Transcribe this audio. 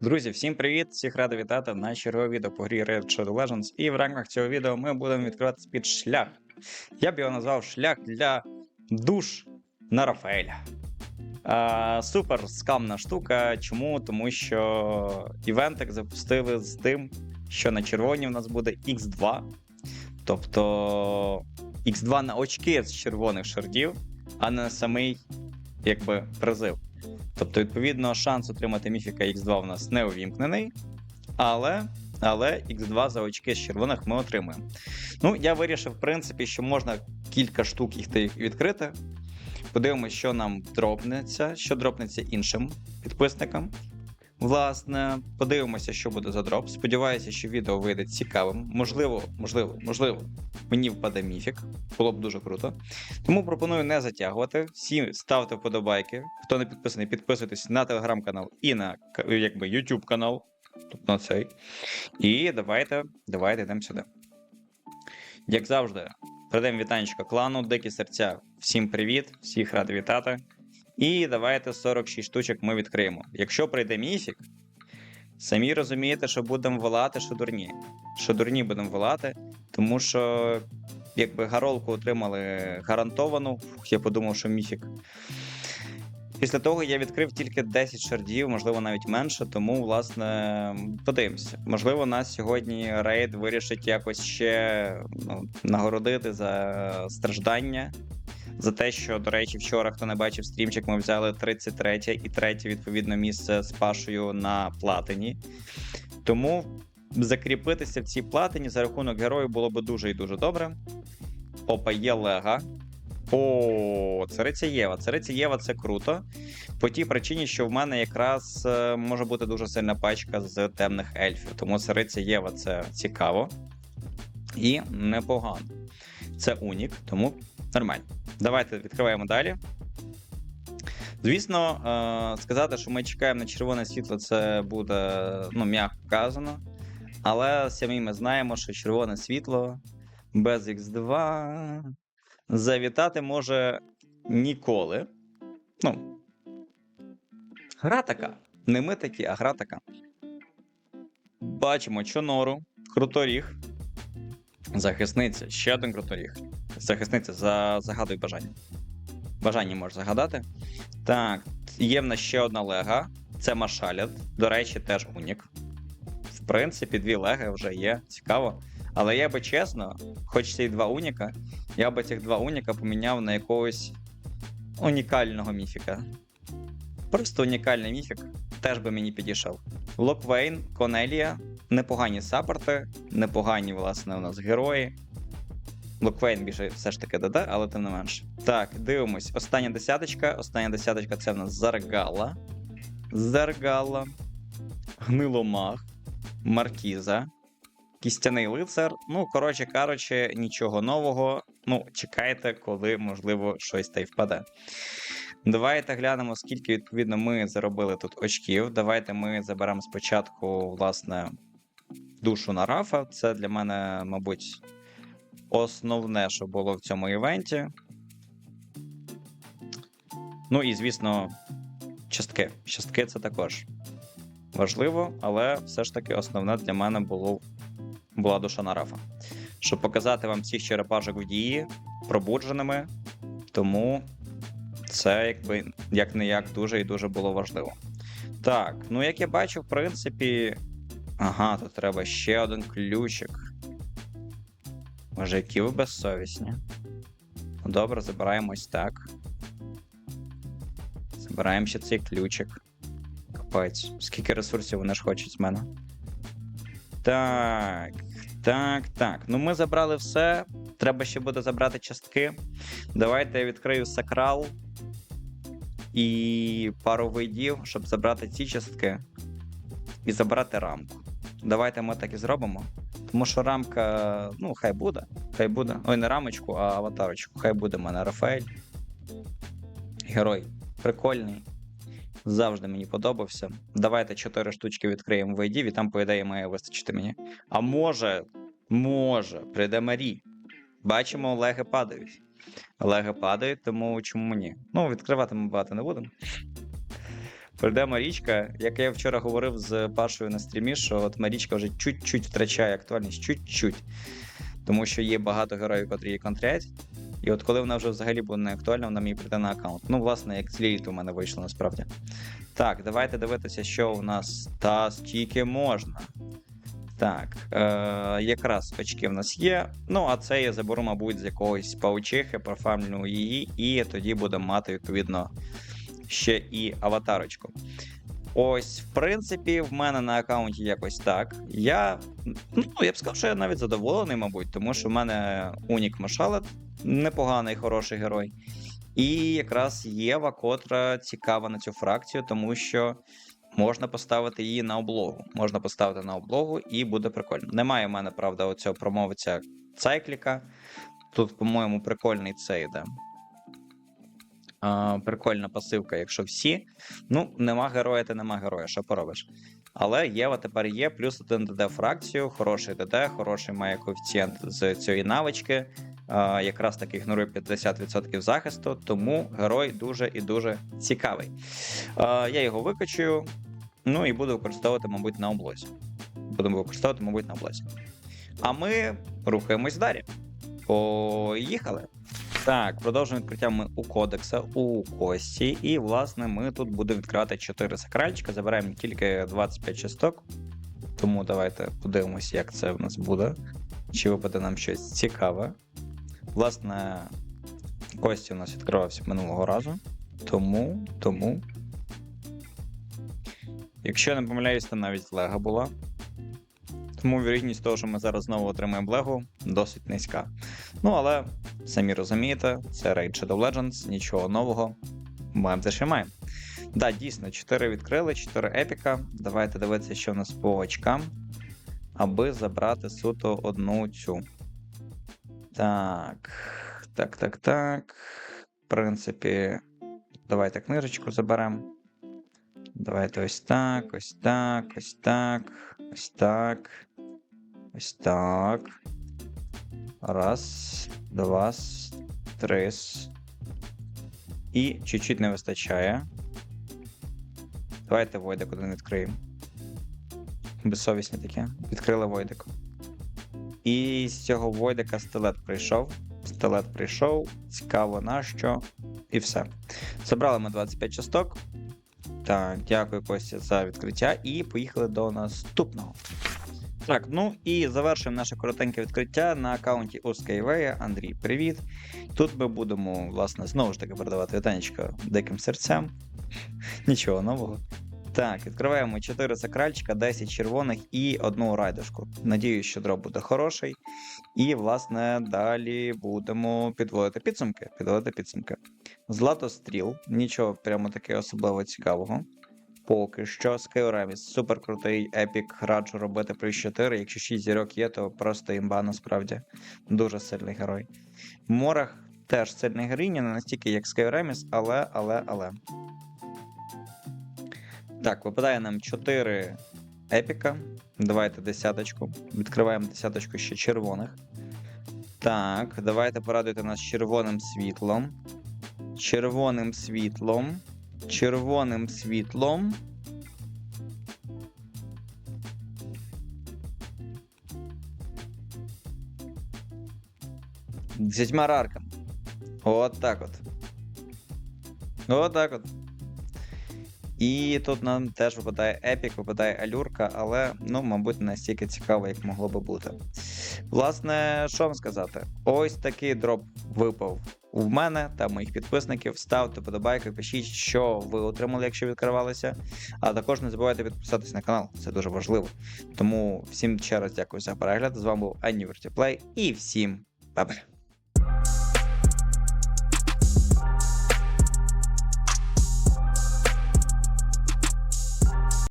Друзі, всім привіт! Всіх радий вітати на чергове відео по грі Red Shadow Legends. І в рамках цього відео ми будемо відкривати спід шлях. Я б його назвав шлях для душ на Рафаеля. А, супер скамна штука. Чому? Тому що івентик запустили з тим, що на червоні в нас буде X2. Тобто X2 на очки з червоних шардів, а не самий якби призив. Тобто, відповідно, шанс отримати міфіка X2 в нас не увімкнений, але але X2 за очки з червоних ми отримуємо. Ну, я вирішив, в принципі, що можна кілька штук їх відкрити. Подивимося, що нам дропнеться, що дропнеться іншим підписникам. Власне, подивимося, що буде за дроп. Сподіваюся, що відео вийде цікавим. Можливо, можливо, можливо, мені впаде міфік. Було б дуже круто. Тому пропоную не затягувати. Всі ставте вподобайки. Хто не підписаний, підписуйтесь на телеграм-канал і на якби, YouTube канал. Тобто на цей. І давайте, давайте йдемо сюди. Як завжди, передаємо вітанечко клану, дикі серця. Всім привіт, всіх радий вітати. І давайте 46 штучок ми відкриємо. Якщо прийде міфік, самі розумієте, що будемо волати, що дурні. Що дурні будемо волати, тому що якби гаролку отримали гарантовану. Я подумав, що міфік. Після того я відкрив тільки 10 шардів, можливо, навіть менше, тому, власне, подивимося. Можливо, нас сьогодні рейд вирішить якось ще ну, нагородити за страждання. За те, що, до речі, вчора, хто не бачив стрімчик, ми взяли 33 і 3 відповідно місце з Пашою на платині. Тому закріпитися в цій платині за рахунок героїв було би дуже і дуже добре. Опа, є Лега. О, цариця Єва. Цариця Єва це круто. По тій причині, що в мене якраз е, може бути дуже сильна пачка з темних ельфів. Тому цариця Єва це цікаво і непогано. Це унік, тому нормально. Давайте відкриваємо далі. Звісно, е, сказати, що ми чекаємо на червоне світло, це буде ну, м'яко казано. Але самі ми знаємо, що червоне світло без X2 завітати може ніколи. Ну, гра така. Не ми такі, а гра така. Бачимо чонору, круторіг. Захисниця, ще один круторіг. Захисниця, за... загадуй бажання. Бажання можеш загадати. Так, є в нас ще одна лега. Це Машалят. До речі, теж унік. В принципі, дві леги вже є. Цікаво. Але я би чесно, хоч це і два уніка, я би цих два уніка поміняв на якогось унікального міфіка. Просто унікальний міфік теж би мені підійшов. Локвейн, Конелія, непогані саппорти, непогані, власне, у нас герої. Локвейн більше все ж таки ДД, але тим не менше. Так, дивимось. Остання десяточка. Остання десяточка це в нас Заргала. Заргала. Гниломах. Маркіза. Кістяний лицар. Ну, коротше кажучи, нічого нового. Ну, чекайте, коли, можливо, щось та й впаде. Давайте глянемо, скільки відповідно ми заробили тут очків. Давайте ми заберемо спочатку, власне, душу на Рафа. Це для мене, мабуть, основне, що було в цьому івенті. Ну і, звісно, частки. Частки це також важливо, але все ж таки основне для мене було, була душа на Рафа. Щоб показати вам всіх черепашок в дії пробудженими. Тому це якби як не як дуже і дуже було важливо. Так, ну як я бачу, в принципі. Ага, тут треба ще один ключик. Може, які ви безсовісні? Ну, Добре, забираємо ось так. Забираємо ще цей ключик. Капець. Скільки ресурсів вони ж хочуть з мене? Так. Так, так. Ну ми забрали все. Треба ще буде забрати частки. Давайте я відкрию сакрал і пару видів, щоб забрати ці частки і забрати рамку. Давайте ми так і зробимо. Тому що рамка, ну, хай буде. Хай буде. Ой, не рамочку, а аватарочку. Хай буде в мене Рафаель. Герой. Прикольний. Завжди мені подобався. Давайте 4 штучки відкриємо в ID, і там, по ідеї, має вистачити мені. А може, може, прийде Марі. Бачимо, леги падають. Леги падають, тому чому ні? Ну, відкривати ми багато не будемо. Прийде Марічка, як я вчора говорив з Пашою на стрімі, що от Марічка вже чуть-чуть втрачає актуальність, чуть-чуть. Тому що є багато героїв, котрі її контрять. І от коли вона вже взагалі буде не актуальна, вона мені прийде на аккаунт. Ну, власне, як з у мене вийшло насправді. Так, давайте дивитися, що у нас та стільки можна. Так, е, якраз очки в нас є. Ну, а це я заберу, мабуть, з якогось паучихи, профармлю її, і тоді будемо мати, відповідно, ще і аватарочку. Ось, в принципі, в мене на аккаунті якось так. Я, ну, я б сказав, що я навіть задоволений, мабуть, тому що в мене Унік Машалет, непоганий, хороший герой. І якраз Єва, котра цікава на цю фракцію, тому що можна поставити її на облогу. Можна поставити на облогу і буде прикольно. Немає в мене, правда, оцього промовиця Цайкліка. Тут, по-моєму, прикольний цей йде. Прикольна пасивка, якщо всі. Ну, нема героя, то нема героя, що поробиш. Але Єва тепер є, плюс один ДД фракцію, хороший ДД, хороший має коефіцієнт з цієї навички. А, якраз таки ігнорує 50% захисту, тому герой дуже і дуже цікавий. А, я його викачую, ну і буду використовувати, мабуть, на облозі. Будемо використовувати, мабуть, на облозі. А ми рухаємось далі. Поїхали. Так, продовжуємо відкриття ми у кодекса у Кості. І, власне, ми тут будемо відкривати 4 сакральчика. Забираємо тільки 25 часток. Тому давайте подивимось, як це в нас буде. Чи випаде нам щось цікаве. Власне, Кості у нас відкривався минулого разу. Тому, тому. Якщо я не помиляюсь, то навіть лега була. Тому вірогідність того, що ми зараз знову отримаємо легу, досить низька. Ну, але самі розумієте, це Raid Shadow Legends, нічого нового. Маємо те, що маємо. Да, дійсно, 4 відкрили, 4 епіка. Давайте дивитися, що в нас по очкам, аби забрати суто одну цю. Так. Так, так, так. В принципі, давайте книжечку заберемо. Давайте ось так, ось так, ось так, ось так. Ось так. Раз, два, три. І чуть-чуть не вистачає. Давайте Войдик один відкриємо. Безсовісні таке. Відкрили Войдик. І з цього Войдика стилет прийшов. Стилет прийшов. Цікаво на що. І все. Забрали ми 25 часток. Так, дякую Костя за відкриття. І поїхали до наступного. Так, ну і завершуємо наше коротеньке відкриття на аккаунті у Skyway. Андрій, привіт. Тут ми будемо, власне, знову ж таки передавати вітанечко диким серцям. Нічого нового. Так, відкриваємо 4 сакральчика, 10 червоних і одну райдушку. Надіюсь, що дроп буде хороший. І, власне, далі будемо підводити підсумки. Підводити підсумки. Златостріл, нічого прямо таке особливо цікавого. Поки що Skyrim супер крутий епік, раджу робити плюс 4. Якщо 6 зірок є, то просто імба насправді. Дуже сильний герой. Морах теж сильний героїня, не настільки як Skyrim, але, але, але. Так, випадає нам 4 епіка. Давайте десяточку. Відкриваємо десяточку ще червоних. Так, давайте порадуйте нас червоним світлом. Червоним світлом. Червоним світлом. Десятьма рарками. От так от. От так от. І тут нам теж випадає епік, випадає алюрка, але, ну, мабуть, не настільки цікаво, як могло би бути. Власне, що вам сказати? Ось такий дроп випав у мене та моїх підписників. Ставте подобайки, пишіть, що ви отримали, якщо відкривалися. А також не забувайте підписатись на канал, це дуже важливо. Тому всім ще раз дякую за перегляд. З вами був Play і всім па-па.